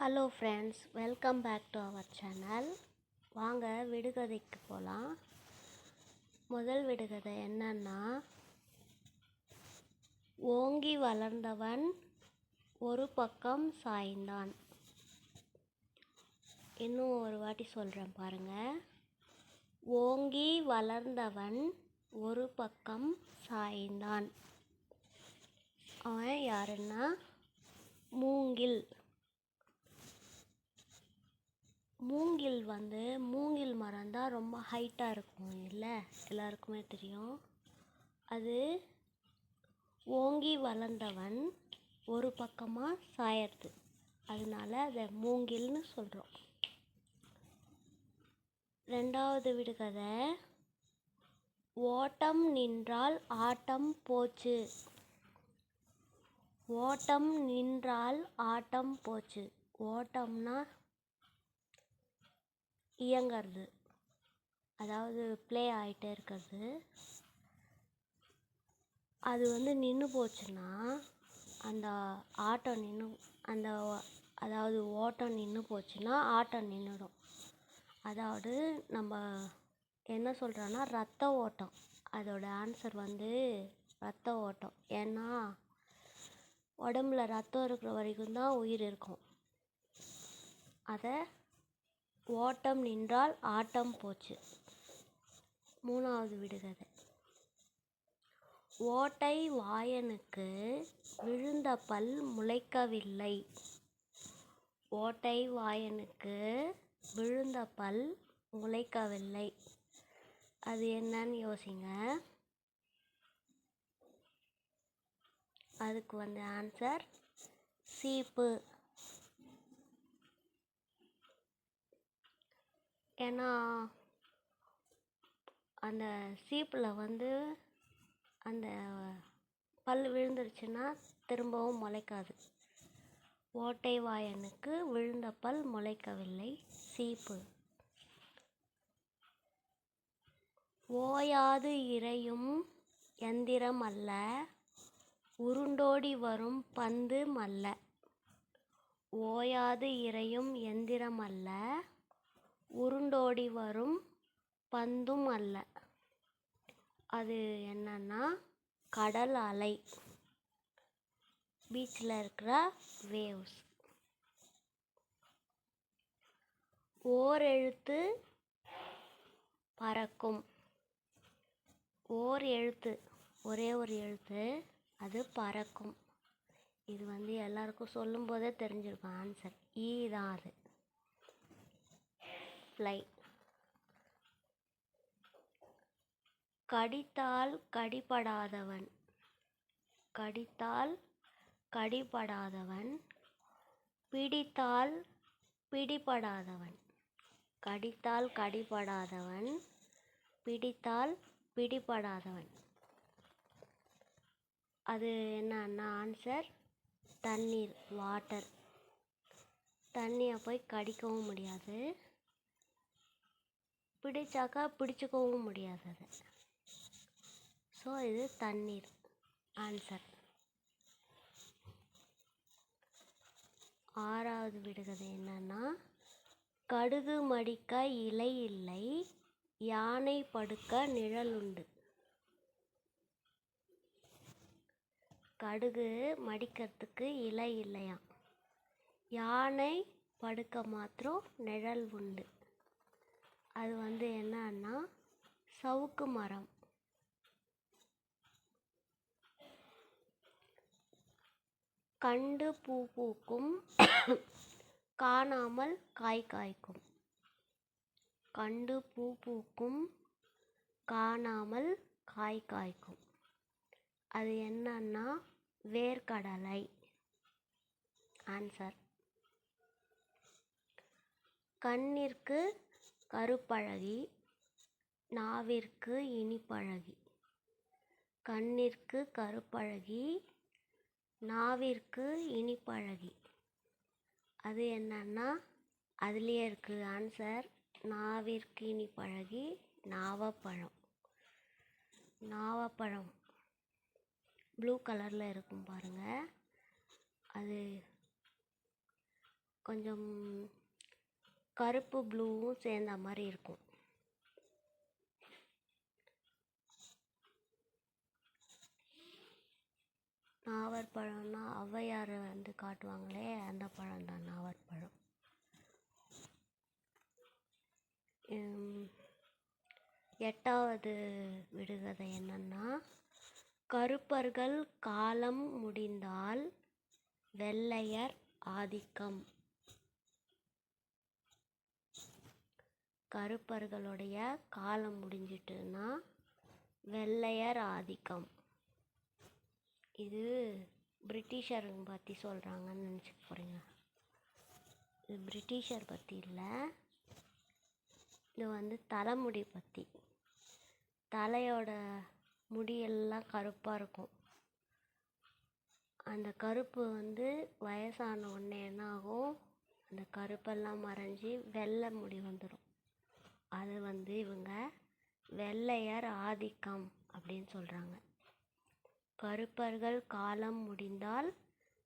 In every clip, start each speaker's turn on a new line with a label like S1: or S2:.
S1: Hello friends welcome back to our channel வாங்க விடுகதைக்கு போகலாம் முதல் விடுகதை என்னன்னா ஓங்கி வளர்ந்தவன் ஒரு பக்கம் சாய்ந்தான். இன்னும் ஒரு வாட்டி சொல்கிறேன் பாருங்கள் ஓங்கி வளர்ந்தவன் ஒரு பக்கம் சாய்ந்தான். அவன் யாருன்னா? மூங்கில். மூங்கில் வந்து மூங்கில் மரம் தான் ரொம்ப ஹைட்டாக இருக்கும் இல்லை? எல்லாருக்குமே தெரியும். அது ஓங்கி வளர்ந்தவன் ஒரு பக்கமாக சாயறது. அதனால அதை மூங்கில்னு சொல்கிறோம் ரெண்டாவது விடுகதை ஓட்டம் நின்றால் ஆட்டம் போச்சு. ஓட்டம் நின்றால் ஆட்டம் போச்சு. ஓட்டம்னா இயங்கிறது. அதாவது ப்ளே ஆகிட்டே இருக்கிறது. அது வந்து நின்று போச்சுன்னா அந்த ஆட்டம் நின்று அந்த அதாவது ஓட்டம் நின்று போச்சுன்னா ஆட்டம் நின்றுடும் அதாவது நம்ம என்ன சொல்கிறோன்னா ரத்த ஓட்டம். அதோட ஆன்சர் வந்து ரத்த ஓட்டம். ஏன்னா உடம்புல ரத்தம் இருக்கிற வரைக்கும் தான் உயிர் இருக்கும். அதை ஓட்டம் நின்றால் ஆட்டம் போச்சு. மூணாவது விடுகதை. ஓட்டை வாயனுக்கு விழுந்த பல் முளைக்கவில்லை. ஓட்டை வாயனுக்கு விழுந்த பல் முளைக்கவில்லை. அது என்னன்னு யோசிங்க. அதுக்கு வந்து ஆன்சர் சீப்பு. ஏன்னா அந்த சீப்பில் வந்து அந்த பல் விழுந்துருச்சுன்னா திரும்பவும் முளைக்காது. ஓட்டை வாயனுக்கு விழுந்த பல் முளைக்கவில்லை சீப்பு. ஓயாது இறையும் எந்திரம் அல்ல உருண்டோடி வரும் பந்து மல்ல. ஓயாது இறையும் எந்திரம் அல்ல உருண்டோடி வரும் பந்தும் அல்ல. அது என்னன்னா கடல் அலை. பீச்சில் இருக்கிற வேவ்ஸ் ஓர் எழுத்து பறக்கும். ஓர் எழுத்து ஒரே ஒரு எழுத்து அது பறக்கும். இது வந்து எல்லாருக்கும் சொல்லும்போதே தெரிஞ்சிருக்கும் ஆன்சர். ஈ தான் அது. ஃப்ளை கடித்தால் கடிபடாதவன். கடித்தால் கடிபடாதவன். பிடித்தால் பிடிபடாதவன். கடித்தால் கடிபடாதவன். பிடித்தால் பிடிபடாதவன். அது என்னன்னா ஆன்சர் தண்ணீர் வாட்டர் தண்ணியை போய் கடிக்கவும் முடியாது. பிடிச்சாக்கா பிடிச்சிக்கவும் முடியாது அதை. ஸோ இது தண்ணீர் ஆன்சர் ஆறாவது விடுகதை என்னன்னா கடுகு மடிக்க இலை இல்லை யானை படுக்க நிழல் உண்டு. கடுகு மடிக்கிறதுக்கு இலை இல்லையாம். யானை படுக்க மாத்திரம் நிழல் உண்டு. அது வந்து என்னன்னா சவுக்கு மரம். கண்டு பூ பூக்கும் காணாமல் காய் காய்க்கும். கண்டு பூ பூக்கும் காணாமல் காய் காய்க்கும். அது என்னன்னா வேர்க்கடலை. ஆன்சர் கண்ணிற்கு கருப்பழகி நாவிற்கு இனிப்பழகி. கண்ணிற்கு கருப்பழகி நாவிற்கு இனிப்பழகி. அது என்னன்னா அதுலேயே இருக்குது ஆன்சர் நாவிற்கு இனிப்பழகி நாவப்பழம். நாவப்பழம். ப்ளூ கலரில் இருக்கும் பாருங்கள் அது கொஞ்சம் கருப்பு ப்ளூவும் சேர்ந்த மாதிரி இருக்கும். நாவற்பழம்னா ஔவையார் வந்து காட்டுவாங்களே அந்த பழம் தான் நாவற்பழம். பழம் எட்டாவது விடுகதை என்னன்னா கருப்பர்கள் காலம் முடிந்தால் வெள்ளையர் ஆதிக்கம். கருப்பர்களுடைய காலம் முடிஞ்சிட்டுன்னா வெள்ளையர் ஆதிக்கம். இது பிரிட்டிஷருங்க பற்றி சொல்கிறாங்கன்னு நினச்சிக்க போகிறீங்க இது பிரிட்டிஷர் பற்றி இல்லை. இது வந்து தலைமுடி பற்றி தலையோட முடியெல்லாம் கருப்பாக இருக்கும். அந்த கருப்பு வந்து வயசான உடனே என்ன ஆகும்? அந்த கருப்பெல்லாம் மறைஞ்சி வெள்ளை முடி வந்துடும் அது வந்து இவங்க வெள்ளையர் ஆதிக்கம் அப்படின்னு சொல்கிறாங்க கருப்பர்கள் காலம் முடிந்தால்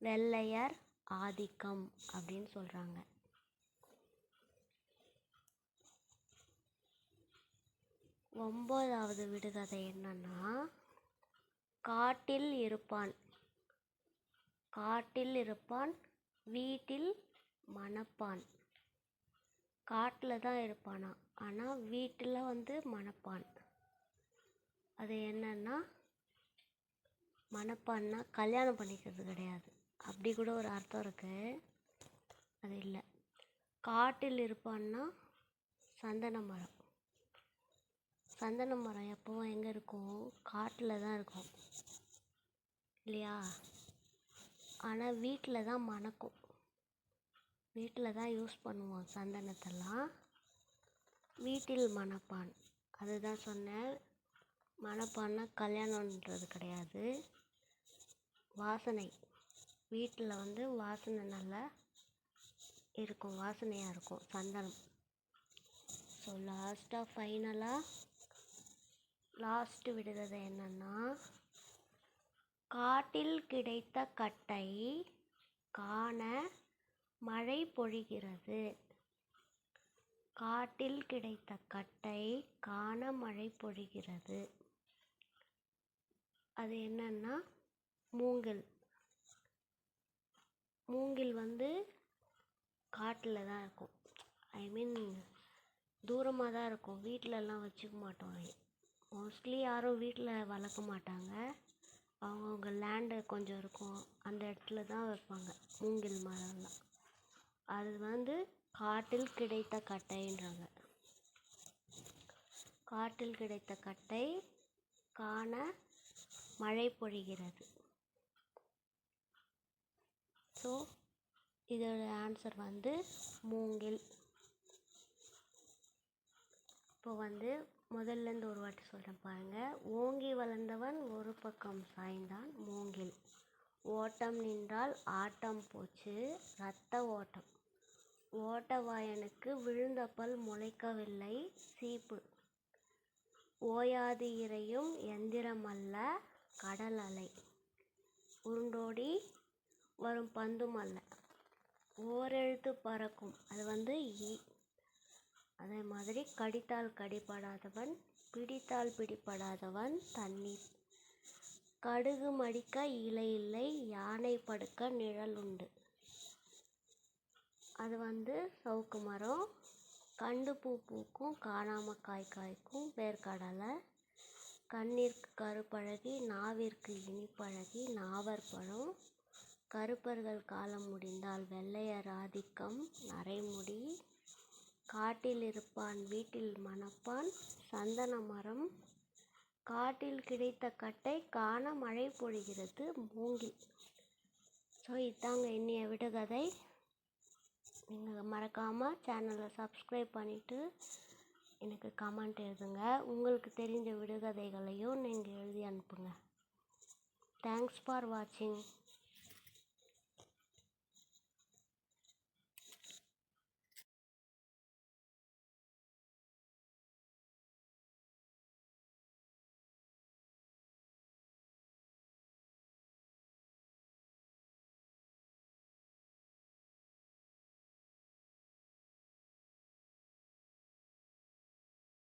S1: வெள்ளையர் ஆதிக்கம் அப்படின்னு சொல்கிறாங்க ஒம்போதாவது விடுகதை என்னன்னா காட்டில் இருப்பான். காட்டில் இருப்பான் வீட்டில் மணப்பான். காட்டில் தான் இருப்பானா? ஆனால் வீட்டில் வந்து மணப்பான் அது என்னன்னா மணப்பான்னா கல்யாணம் பண்ணிக்கிறது கிடையாது. அப்படி கூட ஒரு அர்த்தம் இருக்குது அது இல்லை. காட்டில் இருப்பான்னா சந்தன மரம். சந்தன மரம் எப்பவும் எங்கே இருக்கும்? காட்டில் தான் இருக்கும். இல்லையா? ஆனால் வீட்டில் தான் மணக்கும். வீட்டில் தான் யூஸ் பண்ணுவோம் சந்தனத்தெல்லாம். வீட்டில் மணப்பான். அதுதான் சொன்னேன். மணப்பான்னா கல்யாணன்றது கிடையாது. வாசனை. வீட்டில் வந்து வாசனை நல்லா இருக்கும். வாசனையாக இருக்கும். சந்தனம். ஸோ லாஸ்ட்டாக ஃபைனலாக லாஸ்ட்டு விடுறது என்னன்னா காட்டில் கிடைத்த கட்டை காண மழை பொழிகிறது. காட்டில் கிடைத்த கட்டை காண மழை பொழிகிறது. அது என்னன்னா மூங்கில். மூங்கில் வந்து காட்டில் தான் இருக்கும். ஐ மீன் தூரமாக தான் இருக்கும். வீட்டிலலாம் வச்சுக்க மாட்டோம். மோஸ்ட்லி யாரும் வீட்டில் வளர்க்க மாட்டாங்க. அவங்கவுங்க லேண்டு கொஞ்சம் இருக்கும். அந்த இடத்துல தான் வைப்பாங்க. மூங்கில் மரம்லாம். அது வந்து காட்டில் கிடைத்த கட்டைன்றாங்க. காட்டில் கிடைத்த கட்டை காண மழை பொழிகிறது. ஸோ இதோட ஆன்சர் வந்து மூங்கில். இப்போ வந்து முதல்லேருந்து ஒரு வாட்டி சொல்கிறேன் பாருங்கள் ஓங்கி வளர்ந்தவன் ஒரு பக்கம் சாய்ந்தான் மூங்கில். ஓட்டம் நின்றால் ஆட்டம் போச்சு. ரத்த ஓட்டம். ஓட்டவாயனுக்கு விழுந்த பல் முளைக்கவில்லை. சீப்பு. ஓயாது இறையும் எந்திரமல்ல கடல் அலை உருண்டோடி வரும் பந்தும் அல்ல. ஓரெழுத்து பறக்கும். அது வந்து ஈ. அதே மாதிரி கடித்தால் கடிப்படாதவன் பிடித்தால் பிடிப்படாதவன் தண்ணீர். கடுகு மடிக்க இலை இல்லை யானை படுக்க நிழல் உண்டு. அது வந்து சவுக்கு மரம் கண்டு பூ பூக்கும் காணாமல் காய் காய்க்கும் வேர்க்கடலை கண்ணிற்கு கருப்பழகி நாவிற்கு இனிப்பழகி நாவற்பழம் கருப்பர்கள் காலம் முடிந்தால் வெள்ளையர் ஆதிக்கம் நரைமுடி காட்டில் இருப்பான் வீட்டில் மணப்பான் சந்தன மரம் காட்டில் கிடைத்த கட்டை காண மழை பொழிகிறது மூங்கில். ஸோ இதாங்க இன்னைய விடுகதை. நீங்கள் மறக்காமல் சேனலை சப்ஸ்கிரைப் பண்ணிவிட்டு எனக்கு கமெண்ட் எழுதுங்க. உங்களுக்கு தெரிஞ்ச விடுகதைகளையும் நீங்கள் எழுதி அனுப்புங்க. தேங்க்ஸ் ஃபார் வாட்சிங்